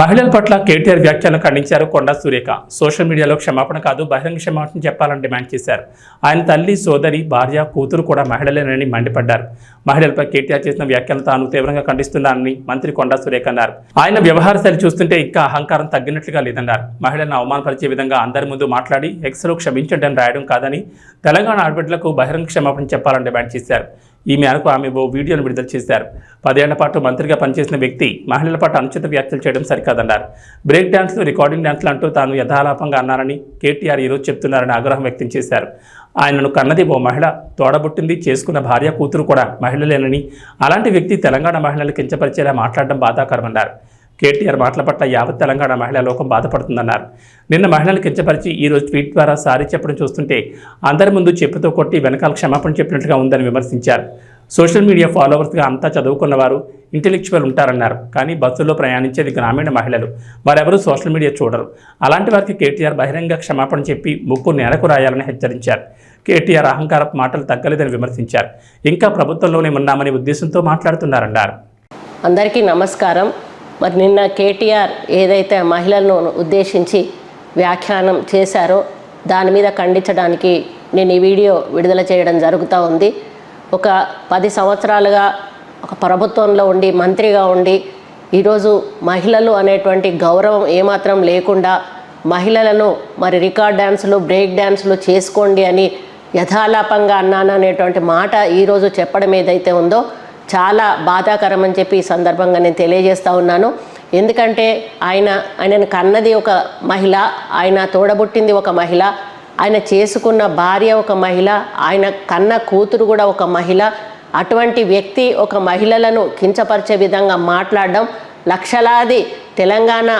మహిళల పట్ల కేటీఆర్ వ్యాఖ్యలను ఖండించారు కొండా సురేఖ. సోషల్ మీడియాలో క్షమాపణ కాదు బహిరంగ క్షమాపణ చెప్పాలని డిమాండ్ చేశారు. ఆయన తల్లి సోదరి భార్య కూతురు కూడా మహిళలేనని మండిపడ్డారు. మహిళలపై కేటీఆర్ చేసిన వ్యాఖ్యలను తాను తీవ్రంగా ఖండిస్తున్నానని మంత్రి కొండా సురేఖ అన్నారు. ఆయన వ్యవహార శైలి చూస్తుంటే ఇంకా అహంకారం తగ్గినట్లుగా లేదన్నారు. మహిళలను అవమానపరిచే విధంగా అందరి ముందు మాట్లాడి ఎక్స్లో క్షమించండి అని రాయడం కాదని తెలంగాణ ఆడబిడ్డలకు బహిరంగ క్షమాపణ చెప్పాలని డిమాండ్ చేశారు. ఈ మేరకు ఆమె ఓ వీడియోను విడుదల చేశారు. పదేళ్ళ పాటు మంత్రిగా పనిచేసిన వ్యక్తి మహిళల పట్ల అనుచిత వ్యాఖ్యలు చేయడం సరికాదన్నారు. బ్రేక్ డ్యాన్స్లు రికార్డింగ్ డాన్స్లు అంటూ తాను యథాలాపంగా అన్నారని కేటీఆర్ ఈరోజు చెప్తున్నారని ఆగ్రహం వ్యక్తం చేశారు. ఆయనను కన్నది ఓ మహిళ తోడబుట్టింది చేసుకున్న భార్య కూతురు కూడా మహిళలేనని అలాంటి వ్యక్తి తెలంగాణ మహిళలు కించపరిచేలా మాట్లాడడం బాధాకరమన్నారు. కేటీఆర్ మాటల పట్ల యావత్ తెలంగాణ మహిళా లోకం బాధపడుతుందన్నారు. నిన్న మహిళలు కించపరిచి ఈరోజు ట్వీట్ ద్వారా సారీ చెప్పడం చూస్తుంటే అందరి ముందు చెప్పుతో కొట్టి వెనకాల క్షమాపణ చెప్పినట్లుగా ఉందని విమర్శించారు. సోషల్ మీడియా ఫాలోవర్స్గా అంతా చదువుకున్నవారు ఇంటెలెక్చువల్ ఉంటారన్నారు. కానీ బస్సుల్లో ప్రయాణించేది గ్రామీణ మహిళలు. వారెవరూ సోషల్ మీడియా చూడరు. అలాంటి వారికి కేటీఆర్ బహిరంగ క్షమాపణ చెప్పి ముక్కు నేలకు రాయాలని హెచ్చరించారు. కేటీఆర్ అహంకారం మాటలు తగ్గలేదని విమర్శించారు. ఇంకా ప్రభుత్వంలోనే ఉన్నామనే ఉద్దేశంతో మాట్లాడుతున్నారన్నారు. అందరికీ నమస్కారం. మరి నిన్న కేటీఆర్ ఏదైతే మహిళలను ఉద్దేశించి వ్యాఖ్యానం చేశారో దాని మీద ఖండించడానికి నేను ఈ వీడియో విడుదల చేయడం జరుగుతూ ఉంది. ఒక పది సంవత్సరాలుగా ఒక ప్రభుత్వంలో ఉండి మంత్రిగా ఉండి ఈరోజు మహిళలు అనేటువంటి గౌరవం ఏమాత్రం లేకుండా మహిళలను మరి రికార్డ్ డ్యాన్సులు బ్రేక్ డ్యాన్సులు చేసుకోండి అని యథాలాపంగా అన్నాను అనేటువంటి మాట ఈరోజు చెప్పడం ఏదైతే ఉందో చాలా బాధాకరం అని చెప్పి ఈ సందర్భంగా నేను తెలియజేస్తూ ఉన్నాను. ఎందుకంటే ఆయన ఆయనను కన్నది ఒక మహిళ ఆయన తోడబుట్టింది ఒక మహిళ ఆయన చేసుకున్న భార్య ఒక మహిళ ఆయన కన్న కూతురు కూడా ఒక మహిళ. అటువంటి వ్యక్తి ఒక మహిళలను కించపరిచే విధంగా మాట్లాడడం లక్షలాది తెలంగాణ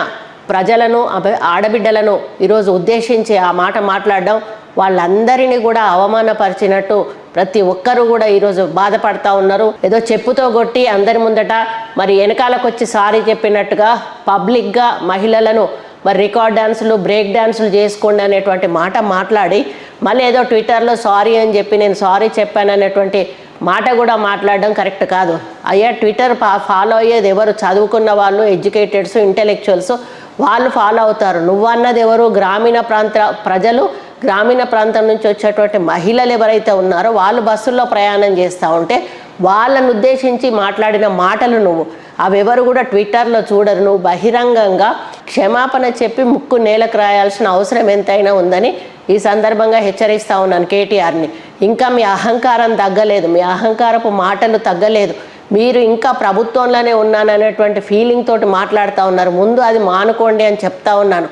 ప్రజలను ఆడబిడ్డలను ఈరోజు ఉద్దేశించి ఆ మాట మాట్లాడడం వాళ్ళందరినీ కూడా అవమానపరిచినట్టు ప్రతి ఒక్కరూ కూడా ఈరోజు బాధపడతా ఉన్నారు. ఏదో చెప్పుతో కొట్టి అందరి ముందట మరి వెనకాలకొచ్చి సారీ చెప్పినట్టుగా పబ్లిక్గా మహిళలను మరి రికార్డ్ డ్యాన్సులు బ్రేక్ డ్యాన్సులు చేసుకోండి అనేటువంటి మాట మాట్లాడి మళ్ళీ ఏదో ట్విట్టర్లో సారీ అని చెప్పి నేను సారీ చెప్పాను అనేటువంటి మాట కూడా మాట్లాడడం కరెక్ట్ కాదు. అయ్యా ట్విట్టర్ ఫాలో అయ్యేది ఎవరు? చదువుకున్న వాళ్ళు ఎడ్యుకేటెడ్స్ ఇంటెలెక్చువల్స్ వాళ్ళు ఫాలో అవుతారు. నువ్వన్నది ఎవరు? గ్రామీణ ప్రాంత ప్రజలు గ్రామీణ ప్రాంతం నుంచి వచ్చేటువంటి మహిళలు ఎవరైతే ఉన్నారో వాళ్ళు బస్సుల్లో ప్రయాణం చేస్తూ ఉంటే వాళ్ళను ఉద్దేశించి మాట్లాడిన మాటలు నువ్వు. అవి ఎవరు కూడా ట్విట్టర్లో చూడరు. నువ్వు బహిరంగంగా క్షమాపణ చెప్పి ముక్కు నేలకు రాయాల్సిన అవసరం ఎంతైనా ఉందని ఈ సందర్భంగా హెచ్చరిస్తూ ఉన్నాను కేటీఆర్ని. ఇంకా మీ అహంకారం తగ్గలేదు. మీ అహంకారపు మాటలు తగ్గలేదు. మీరు ఇంకా ప్రభుత్వంలోనే ఉన్నాననేటువంటి ఫీలింగ్ తోటి మాట్లాడుతూ ఉన్నారు. ముందు అది మానుకోండి అని చెప్తా ఉన్నాను.